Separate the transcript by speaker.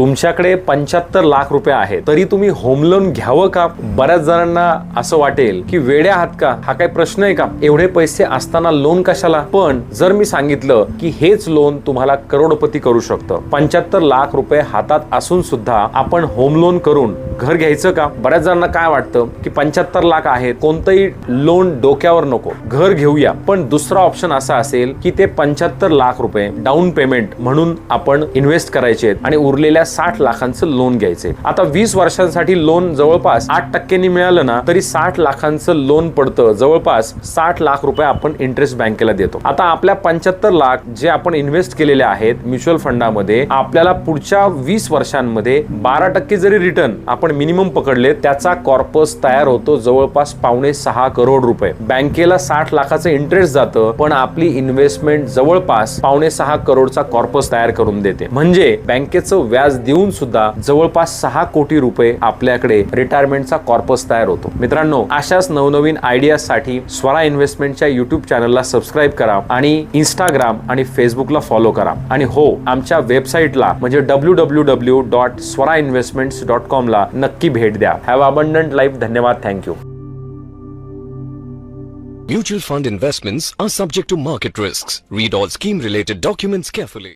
Speaker 1: तुमच्याकडे पंच्याहत्तर लाख रुपये आहेत. तरी तुम्ही होम लोन घ्यावं का? बऱ्याच जणांना असं वाटेल की वेड्या आहात का? हा काही प्रश्न आहे का? एवढे पैसे असताना लोन कशाला? पण जर मी सांगितलं की हेच लोन तुम्हाला करोडपती करू शकतं. पंच्याहत्तर लाख रुपये हातात असून सुद्धा आपण होम लोन करून घर घ्यायचं का? बऱ्याच जणांना काय वाटतं की पंच्याहत्तर लाख आहे कोणतंही लोन डोक्यावर नको. घर घेऊया. पण दुसरा ऑप्शन असा असेल की ते पंच्याहत्तर लाख रुपये डाऊन पेमेंट म्हणून आपण इन्व्हेस्ट करायचे आहेत. आणि उरलेल्या साठ लाखांचं लोन घ्यायचे आता वीस वर्षांसाठी लोन जवळपास आठ टक्क्यांनी मिळालं ना तरी साठ लाखांचं लोन पडतं. जवळपास साठ लाख रुपये आपण इंटरेस्ट बँकेला देतो. आता आपल्या पंच्याहत्तर लाख जे आपण इन्व्हेस्ट केलेले आहेत म्युच्युअल फंडामध्ये आपल्याला पुढच्या वीस वर्षांमध्ये बारा टक्के जरी रिटर्न आपण मिनिमम पकडले त्याचा कॉर्पस तयार होतो जवळपास पावणे सहा करोड रुपये. बँकेला साठ लाखाचं इंटरेस्ट जातं पण आपली इन्व्हेस्टमेंट जवळपास पावणे सहा करोडचा कॉर्पस तयार करून देते. म्हणजे बँकेचं व्याज देऊन सुद्धा जवळपास सहा कोटी रुपये आपल्याकडे रिटायरमेंटचा कॉर्पस तयार होतो. मित्रांनो अशाच नवनवीन आयडियासाठी स्वरा इन्व्हेस्टमेंटच्या युट्यूब चॅनलला सबस्क्राईब करा आणि इंस्टाग्राम आणि फेसबुकला फॉलो करा. आणि हो आमच्या वेबसाईटला म्हणजे W W W dot Swara investments dot कॉमला नक्की भेट द्या. हॅव अबंडंट लाईफ धन्यवाद. Thank you
Speaker 2: Mutual fund investments are subject to market risks. Read all scheme related documents carefully.